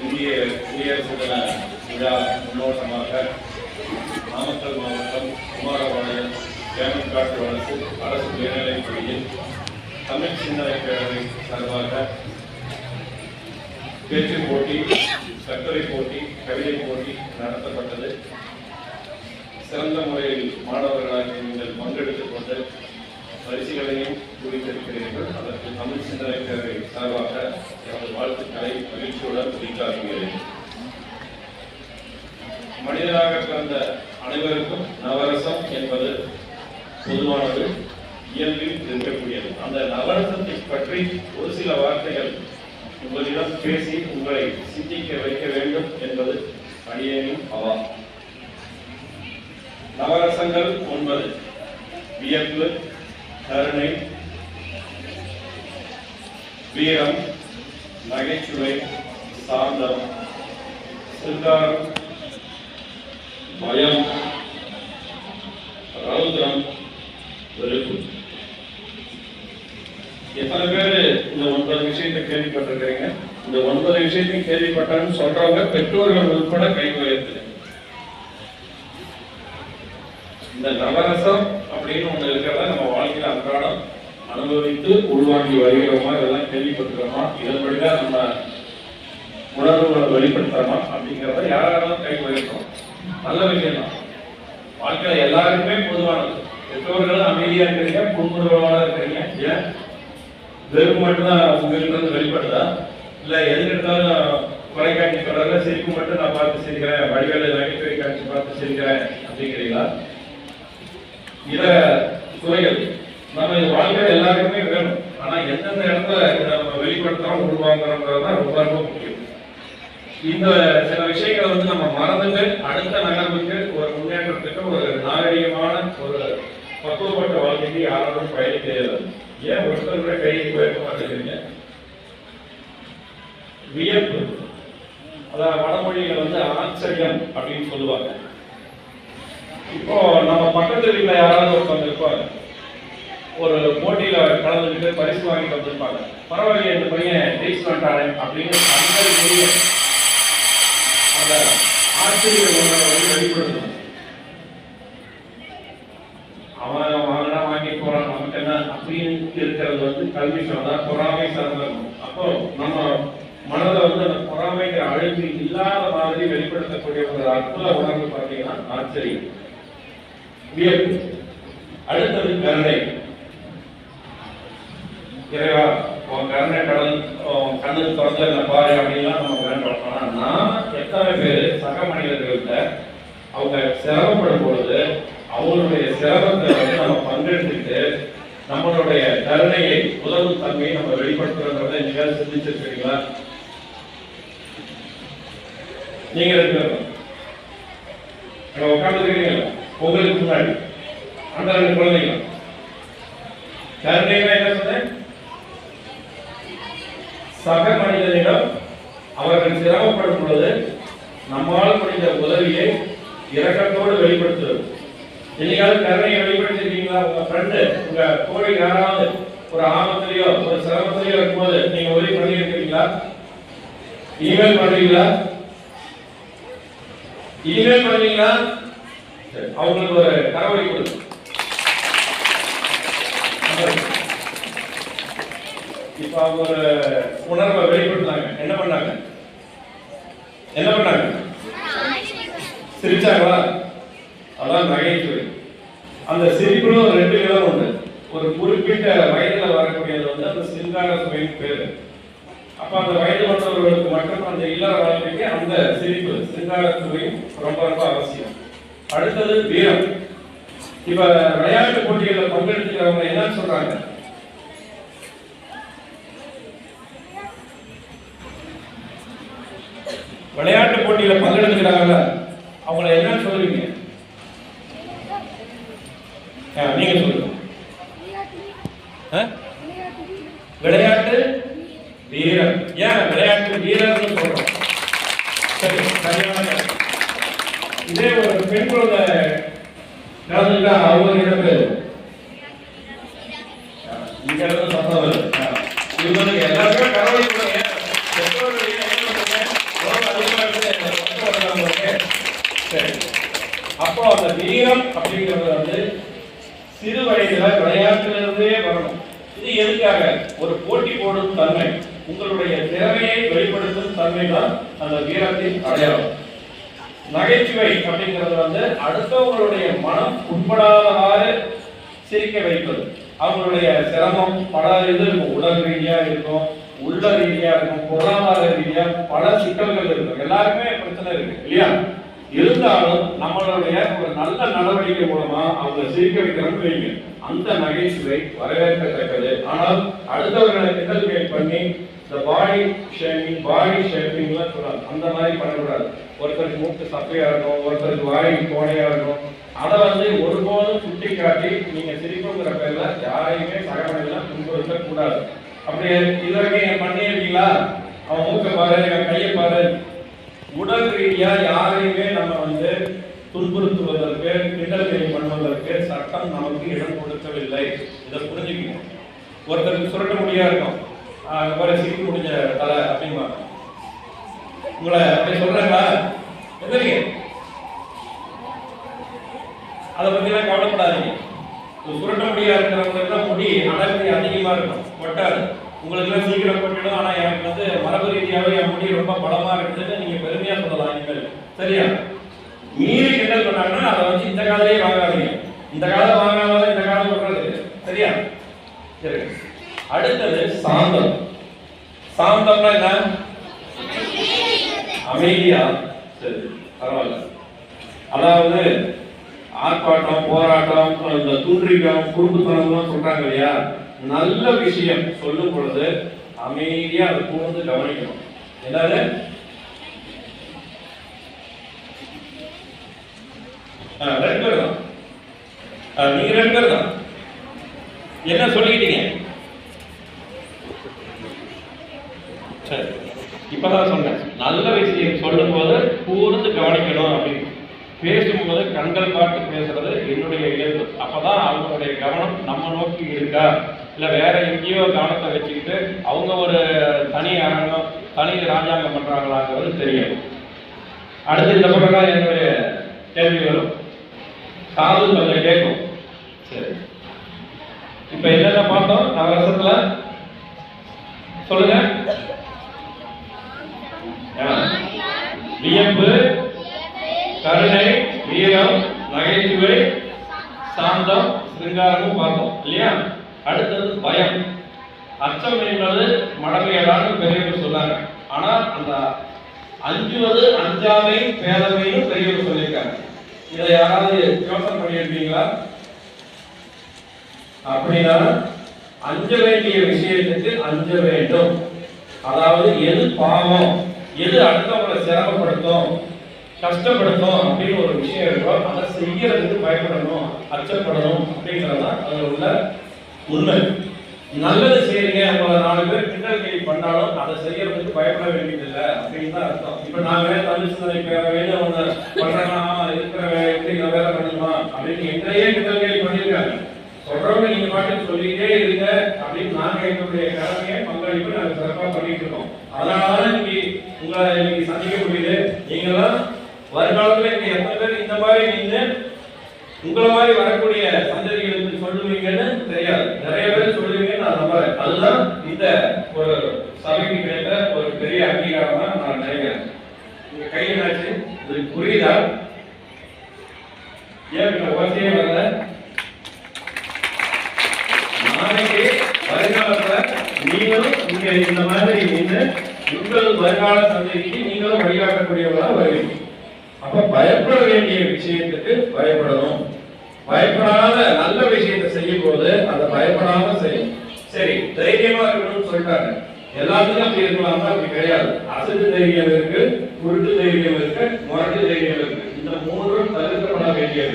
இந்திய குடியரசு தின விழா முன்னோட்டமாக நாமக்கல் மாவட்டம் குமாரபாளையம் கேமன்காட்டு வளர்ச்சி அரசு மேல்நிலைப்பள்ளியில் தமிழ் சிந்தனை பேரவை சார்பாக பேச்சு போட்டி கட்டுரை போட்டி கவிதை போட்டி நடத்தப்பட்டது. சிறந்த முறையில் மாணவர்களாக நீங்கள் பங்கெடுத்துக் கொண்டு பரிசுகளையும் குறித்திருக்கிறீர்கள் அதற்கு தமிழ் சிந்தனை பேரவை சார்பாக எனது வாழ்த்துக்களை மகிழ்ச்சியுடன் குறிக்காட்டுகிறேன் மனிதனாக பிறந்த அனைவருக்கும் நவரசம் என்பது பொதுவானது. இயல்பில் இருக்கக்கூடியது. அந்த நவரசத்தை பற்றி ஒரு சில வார்த்தைகள் உங்களிடம் பேசி உங்களை சிந்திக்க வைக்க வேண்டும் என்பது அடியேனின் அவா. நவரசங்கள் ஒன்பது. வியப்பு கருணை வீரம் நகைச்சுவை சாந்தம் சிங்காரம் பயம் ரௌத்ரம் வெறுப்பு. எத்தனை பேர் இந்த ஒன்பது விஷயத்தை கேள்விப்பட்டிருக்கிறீங்க? இந்த ஒன்பது விஷயத்தையும் கேள்விப்பட்டான்னு சொல்றவங்க பெற்றோர்கள் உட்பட கை உயர்த்து இந்த நவரசம் அப்படின்னு ஒண்ணு இருக்கிறத நம்ம வாழ்க்கையில அன்றாடம் அனுபவித்து உள்வாங்கி வருகிறோமா? இதெல்லாம் கேள்விப்பட்டுக்கிறோமா இதன்படிதான் நம்ம உணர்வுகளை வெளிப்படுத்துறோமா அப்படிங்கிறத யாராலும் கை வைக்கிறோம் நல்ல விஷயம் தான் வாழ்க்கையில எல்லாருக்குமே பொதுவானது. பெற்றோர்கள் அமைதியா இருக்கிறீங்க புன்முறுவலோட இருக்கிறீங்க. ஏன்? வெறுப்பு மட்டும்தான் உங்ககிட்ட வெளிப்படுதா? இல்ல எது எடுத்தாலும் தொலைக்காட்சி தொடர்ல சிரிப்பு மட்டும் நான் பார்த்து சிரிக்கிறேன் வடிவேல நகைச்சுவை காட்சி பார்த்து சிரிக்கிறேன் அப்படிங்கிறீங்களா? இத துறைகள் நம்ம வாழ்க்கை எல்லாருக்குமே வேணும். ஆனால் எந்தெந்த இடத்துல இதை நம்ம வெளிப்படுத்தாமல் உருவாங்குறோங்கிறது தான் ரொம்ப ரொம்ப முக்கியம். இந்த சில விஷயங்களை வந்து நம்ம மறந்துட்டு அடுத்த நகர்வுக்கு ஒரு முன்னேற்றத்துக்கு ஒரு நாகரிகமான ஒரு பக்குவப்பட்ட வாழ்க்கைக்கு யாரும் பயணிக்க இயலாது ஏன் ஒருத்தர் கூட கை போயிருக்க மாட்டேங்கிறீங்க? வியப்பு. அதான் வடமொழியில வந்து ஆச்சரியம் அப்படின்னு சொல்லுவாங்க. இப்போ நம்ம பக்கத்து வீட்டில் யாராவது ஒருத்தவங்க இருப்பாங்க ஒரு போட்டியில கலந்துக்கிட்டு பரிசு வாங்கிட்டு வந்திருப்பாங்க பரவாயில்லையே இந்த பையன் ஜெயிச்சு வந்துட்டானே அப்படின்னு அந்த அந்த ஆச்சரிய வந்து வெளிப்படுத்தணும் அவன் வாங்கினா வாங்கி போறான் நமக்கு என்ன அப்படின்னு இருக்கிறது வந்து கல்வி அதான் பொறாமை சார்ந்தது அப்போ நம்ம மனதில் வந்து அந்த பொறாமைங்கிற அழுகு இல்லாத மாதிரி வெளிப்படுத்தக்கூடிய ஒரு அற்புத உணர்வு பார்த்தீங்கன்னா ஆச்சரியம் வியப்பு. அடுத்தது கருணை. இறைவா உன் கருணை கடல் உன் கண்ணு திறந்து என்ன பாரு அப்படின்லாம் நம்ம வேண்டோம் ஆனா நான் எத்தனை பேர் சக மனிதர்கள்ட்ட அவங்க சிரமப்படும் பொழுது அவங்களுடைய சிரமத்தை வந்து நம்ம பங்கெடுத்துட்டு நம்மளுடைய கருணையை உதவும் தன்மையை நம்ம வெளிப்படுத்துறத நீங்கள் சிந்திச்சிருக்கீங்களா? நீங்க இருக்கிறோம் பேரும். உங்களுக்கு முன்னாடி. அந்த ரெண்டு குழந்தைங்க கருணைனா என்ன சொன்னேன்? சக மனிதனிடம் அவர்கள் சிரமப்படும் பொழுது நம்மால் முடிந்த உதவியை இரக்கத்தோடு வெளிப்படுத்துவது. என்னைக்காவது கருணையை வெளிப்படுத்திருக்கீங்களா? உங்க ஃப்ரெண்டு உங்க தோழி யாராவது ஒரு ஆபத்திலையோ ஒரு சிரமத்திலையோ இருக்கும்போது நீங்க உதவி பண்ணியிருக்கீங்களா இமெயில் பண்றீங்களா இமெயில் பண்ணுவீங்களா? அவங்களுக்கு ஒரு கரவடி கொடு இப்ப அவங்க ஒரு உணர்வை வெளிப்படுத்தாங்க என்ன பண்ணாங்க? என்ன பண்ணாங்க? சிரிச்சாங்களா? அதான் நகைச்சுவை அந்த சிரிப்புலும் ரெண்டு விதம் உண்டு. ஒரு குறிப்பிட்ட வயதுல வரக்கூடியது வந்து அந்த சிங்கார சுவையின் பேரு. அப்ப அந்த வயது வந்தவர்களுக்கு மட்டும் அந்த இல்லற வாழ்க்கைக்கு அந்த சிரிப்பு சிங்கார சுவையும் ரொம்ப ரொம்ப அவசியம். அடுத்தது வீரம். இப்ப விளையாட்டு போட்டிகளில் பங்கெடுத்துக்கிறவங்க என்ன சொல்றாங்க? விளையாட்டு போட்டியில பங்கெடுத்துக்கிறாங்கல்ல அவங்கள என்ன சொல்றீங்க நீங்க சொல்லுங்க. ஆ? விளையாட்டு வீரர் ஏன் விளையாட்டு வீரர்னு சொல்றோம் சரி சரியான கருத்து. இதே ஒரு பெண் குழந்தை கலந்துட்டா அவங்க என்ன பேரு இங்க இருந்து சத்தம் வருது. ஆ. எல்லாருமே கடவுளை கொடுங்க பெற்றோர்கள் என்ன பண்ணுங்க சரி. அப்போ அந்த வீரம் அப்படிங்கிறது வந்து சிறு வயதுல விளையாட்டுலேருந்தே வரணும். இது எதுக்காக? ஒரு போட்டி போடும் தன்மை. உங்களுடைய திறமையை வெளிப்படுத்தும் தன்மை தான் அந்த வீரத்தின் அடையாளம். நகைச்சுவை அப்படிங்கிறது வந்து அடுத்தவங்களுடைய மனம் உட்படாதவாறு சிரிக்க வைப்பது. அவங்களுடைய சிரமம் பல இது இருக்கும். உடல் ரீதியாக இருக்கும் உள்ள ரீதியாக இருக்கும் பொருளாதார ரீதியாக பல சிக்கல்கள் இருக்கும். எல்லாருக்குமே பிரச்சனை இருக்கு இல்லையா? இருந்தாலும் நம்மளுடைய ஒரு நல்ல நடவடிக்கை மூலமா அவங்க சிரிக்க வைக்கிறோம்னு வைங்க. அந்த நகைச்சுவை வரவேற்கத்தக்கது. ஆனால் அடுத்தவர்களை நிகழ்வு பண்ணி இந்த பாடி ஷேமிங் பாடி ஷேமிங்லாம் சொல்றாங்க அந்த மாதிரி பண்ணக்கூடாது. ஒருத்தருக்கு மூக்கு சப்பையாக இருக்கும் ஒருத்தருக்கு வாய் கோடையாக இருக்கும் அதை வந்து ஒருபோதும் சுட்டி காட்டி நீங்கள் சிரிப்புங்கிற பேரில் யாரையுமே சகமணிலாம் துன்புறுத்தக்கூடாது. அப்படி இது வரைக்கும் என் பண்ணியிருக்கீங்களா? அவன் மூக்க பாரு என் கையை பாரு. உடல் ரீதியாக யாரையுமே நம்ம வந்து துன்புறுத்துவதற்கு கிண்டல் பண்ணுவதற்கு சட்டம் நமக்கு இடம் கொடுக்கவில்லை. இதை புரிஞ்சுக்கணும். ஒருத்தருக்கு சுரட்ட முடியாது இருக்கும் ஆஹ் மாதிரி சிரிப்பு முடிஞ்ச தலை அப்படிம்பாங்க உங்களை அப்படி சொல்றாங்களா எந்திரிங்க அதை பத்திலாம் கவலைப்படாதீங்க. சுரட்ட முடியா இருக்கிறவங்களுக்கு தான் முடி அடர்த்தி அதிகமா இருக்கும். கொட்டாது உங்களுக்கு எல்லாம் சீக்கிரம் கொட்டிடும். ஆனா எனக்கு வந்து மரபு ரீதியாகவே என் முடி ரொம்ப பலமா இருக்குதுன்னு நீங்க பெருமையா சொல்லலாம் இனிமேல். சரியா? மீறி கிண்டல் பண்ணாங்கன்னா அதை வந்து இந்த காலையே வாங்காதீங்க. இந்த காலம் வாங்காமல் இந்த காலம் சொல்றது சரியா? சரி. அடுத்தது சாந்தம். சாந்தம்னா என்ன? அமைதியா. சரி பரவாயில்ல. அதாவது ஆர்ப்பாட்டம் போராட்டம் இந்த துன்றிகம் குறும்புத்தனம்லாம் சொல்றாங்க இல்லையா? நல்ல விஷயம். சொல்லும் பொழுது அமைதியா அதை கூர்ந்து கவனிக்கணும். என்னது? ரெண்டு பேர் தான். நீங்க ரெண்டு பேர் தான். என்ன சொல்லிக்கிட்டீங்க? சரி. இப்பதான் சொன்னேன். நல்ல விஷயம் சொல்லும்போது கூர்ந்து கவனிக்கணும் அப்படின்னு. பேசும்போது கண்கள் பார்த்து பேசுறது என்னுடைய இயல்பு. அப்பதான் அவங்களுடைய கவனம் நம்ம நோக்கி இருக்கா? இல்ல வேற எங்கேயோ கவனத்தை வச்சுக்கிட்டு அவங்க ஒரு தனி அரங்கம் தனி ராஜாங்கம் பண்றாங்களாங்கிறது தெரியும். அடுத்து இந்த பக்கம் தான் என்னுடைய கேள்வி வரும். காது கொஞ்சம் கேட்கும். சரி. இப்ப என்னென்ன பார்த்தோம்? நவரசத்துல? சொல்லுங்க. வியப்பு கருணை வீரம் நகைச்சுவை சாந்தம் சிங்காரமும் பார்த்தோம் இல்லையா? அடுத்தது பயம். அச்சம் என்பது மடமையலான்னு பெரியவர் சொன்னாங்க. ஆனா அந்த அஞ்சுவது அஞ்சாமை பேதமையும் பெரியவர் சொல்லியிருக்காங்க. இதை யாராவது யோசனை பண்ணியிருக்கீங்களா அப்படின்னா அஞ்ச வேண்டிய விஷயத்துக்கு அஞ்ச வேண்டும். அதாவது எது பாவம்? எது அடுத்தவங்களை சிரமப்படுத்தும் கஷ்டப்படுத்தும் அப்படின்னு ஒரு விஷயம் இருக்கோ அதை செய்யறதுக்கு பயப்படணும் அச்சப்படணும் அப்படிங்கிறதான் அதுல உள்ள உண்மை. நல்லது செய்யறீங்க உங்களை நாலு பேர் கிண்டல் பண்ணாலும் அதை செய்யறதுக்கு பயப்பட வேண்டியதில்லை அப்படின்னு தான் அர்த்தம். இப்ப வேலை தமிழ் சிந்தனை பேரவையில ஒண்ணு பண்றோம்னா இருக்கிற எப்படி வேலை பண்ணணுமா அப்படின்னு எங்களையே கிண்டல் கேள்வி பண்ணியிருக்காங்க. சொல்றவங்க நீங்க பாட்டு சொல்லிட்டே இருங்க அப்படின்னு நாங்க எங்களுடைய கடமையை பங்களிப்பு நாங்கள் சிறப்பா பண்ணி உங்களை இன்னைக்கு சந்திக்க முடியுது. நீங்களாம் வருங்காலத்தில் இங்க எத்தனை பேர் இந்த மாதிரி நின்று உங்களை மாதிரி வரக்கூடிய சந்ததிகளுக்கு சொல்லுவீங்கன்னு தெரியாது. நிறைய பேர் சொல்லுவீங்கன்னு நான் நம்புறேன். அதுதான் இந்த ஒரு சபைக்கு கிடைத்த ஒரு பெரிய அங்கீகாரமா நான் நினைக்கிறேன். உங்க கையில் ஆச்சு இது புரியுதா? ஏன் இந்த வரல? நாளைக்கு வருங்காலத்துல நீங்களும் இங்க இந்த மாதிரி நின்று உங்கள் வருங்கால சந்ததிக்கு நீங்களும் வழிகாட்டக்கூடியவர்களாக வருவீங்க. அப்ப பயப்பட வேண்டிய விஷயத்துக்கு பயப்படணும். பயப்படாத நல்ல விஷயத்தை செய்யும் போது அதை பயப்படாம செய்யும் சரி தைரியமா இருக்கணும்னு சொல்லிட்டாங்க. எல்லாத்துக்கும் அப்படி இருக்கலாமா? அப்படி கிடையாது. அசட்டு தைரியம் இருக்கு உருட்டு தைரியம் இருக்கு முரட்டு தைரியம் இருக்கு. இந்த மூன்றும் தவிர்க்கப்பட விஷயம்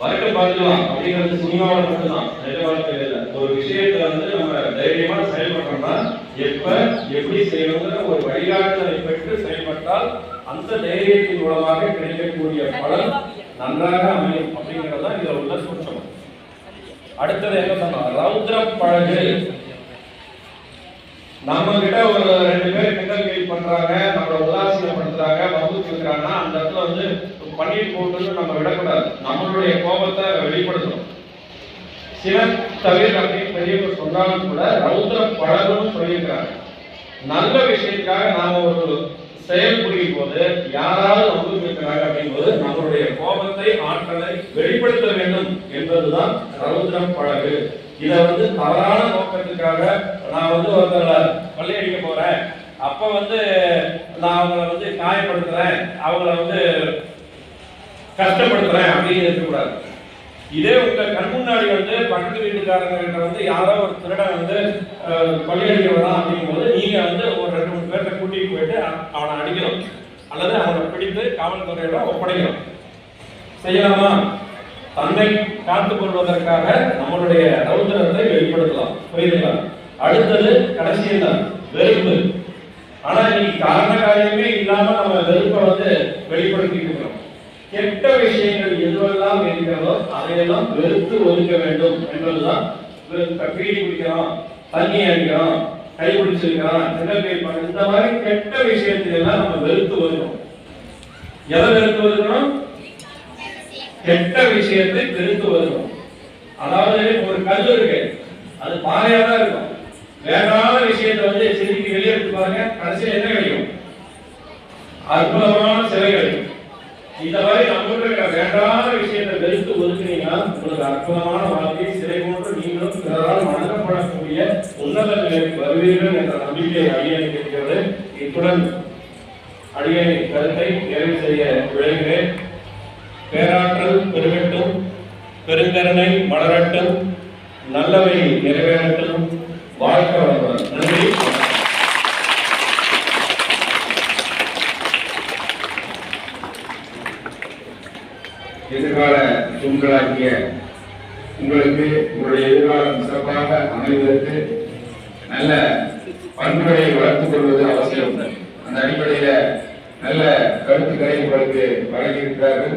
வரட்டு பார்க்கலாம் அப்படிங்கிறது சினிமாவில் மட்டும்தான். நிஜ வாழ்க்கையில் இல்லை. ஒரு விஷயத்தை வந்து நம்ம தைரியமாக செயல்படுறோம்னா எப்ப எப்படி செய்யணுங்கிற ஒரு வழிகாட்டுதலை பெற்று செயல்பட்டால் அந்த தைரியத்தின் மூலமாக கிடைக்கக்கூடிய பலன் நன்றாக அமையும் அப்படிங்கிறது தான் இதில் உள்ள சூட்சம் அடுத்தது என்ன சொன்னோம் ரௌத்ர பழகு. நம்ம கிட்ட ஒரு ரெண்டு பேர் கிண்டல் கேள்வி பண்றாங்க நம்மளை உதாசீனப்படுத்துறாங்க வம்புக்கு இருக்கிறாங்கன்னா அந்த இடத்துல வந்து பண்ணிட்டு போட்டு நம்ம விடக்கூடாது. நம்மளுடைய கோபத்தை வெளிப்படுத்தணும் சில தவிர அப்படின்னு பெரியவங்க சொன்னாலும் கூட ரௌத்ர பழகுன்னு சொல்லியிருக்காங்க நல்ல விஷயத்துக்காக நாம ஒரு செயல் புரியும் போது யாராவது வம்புக்கு அப்படிங்கும்போது நம்மளுடைய கோபத்தை ஆற்றலை வெளிப்படுத்த வேண்டும் என்பதுதான் ரௌத்ரம் பழகு இதை வந்து தவறான நோக்கத்துக்காக நான் வந்து ஒருத்தரை கொள்ளையடிக்க போறேன். அப்ப வந்து நான் அவங்கள வந்து காயப்படுத்துறேன். அவங்கள வந்து கஷ்டப்படுத்துறேன் அப்படின்னு இருக்கக்கூடாது. இதே உங்க கண் முன்னாடி வந்து பக்கத்து வீட்டுக்காரங்கிட்ட வந்து யாரோ ஒரு திருடன் வந்து கொள்ளையடிக்கிறதா கொள்ளையடிக்க வரான் அப்படிங்கும்போது நீங்க வந்து ஒரு ரெண்டு மூணு பேர்த்த கூட்டிட்டு போயிட்டு அவனை அடிக்கணும். அல்லது அவனை பிடித்து காவல்துறையில ஒப்படைக்கணும். செய்யலாமா? தன்னை காத்துக் கொள்வதற்காக நம்மளுடைய ரௌத்திரத்தை வெளிப்படுத்தலாம். புரியுதுங்களா? அடுத்தது கடைசியில் தான் வெறுப்பு. ஆனா இன்னைக்கு காரண காரியமே இல்லாம நம்ம வெறுப்பை வந்து வெளிப்படுத்திட்டு இருக்கிறோம். கெட்ட விஷயங்கள் எதுவெல்லாம் இருக்கிறதோ அதையெல்லாம் வெறுத்து ஒதுக்க வேண்டும் என்பதுதான் பீடி குடிக்கிறோம் தண்ணி அடிக்கிறோம் கை பிடிச்சிருக்கிறோம் கிண்டல் பண்ண இந்த மாதிரி கெட்ட விஷயத்தை எல்லாம் நம்ம வெறுத்து ஒதுக்கணும். எதை வெறுத்து ஒதுக்கணும்? கெட்ட விஷயத்தை வெறுத்து ஒதுக்கணும். அதாவது ஒரு கல் இருக்கு அது பாறையா தான் இருக்கும். வேண்டாத விஷயத்தை வந்து சிரிக்கு வெளியே எடுத்து பாருங்க கடைசியில் என்ன கிடைக்கும்? அற்புதமான சிலைகள். இந்த மாதிரி நம்மகிட்ட வேண்டாத விஷயத்தை வெறுத்து ஒதுக்கினீங்கன்னா உங்களுக்கு அற்புதமான வாழ்க்கை சிறை போன்று நீங்களும் பிறரால் வழங்கப்படக்கூடிய உன்னத நிலைக்கு வருவீர்கள் என்ற நம்பிக்கை அடியனுக்கு இருக்கிறது. இத்துடன் அடியனை கருத்தை நிறைவு செய்ய விளைகிறேன் பேராற்றல் பெருகட்டும் பெருங்கருணை மலரட்டும் நல்லவை நிறைவேறட்டும். வாழ்க்கை வளமுடன். நன்றி. எதிர்கால தூண்களாகிய உங்களுக்கு உங்களுடைய எதிர்காலம் சிறப்பாக அமைவதற்கு நல்ல பண்புகளை வளர்த்துக் கொள்வது அவசியம். அந்த அடிப்படையில நல்ல கருத்துக்களை உங்களுக்கு வழங்கியிருக்கிறார்கள்.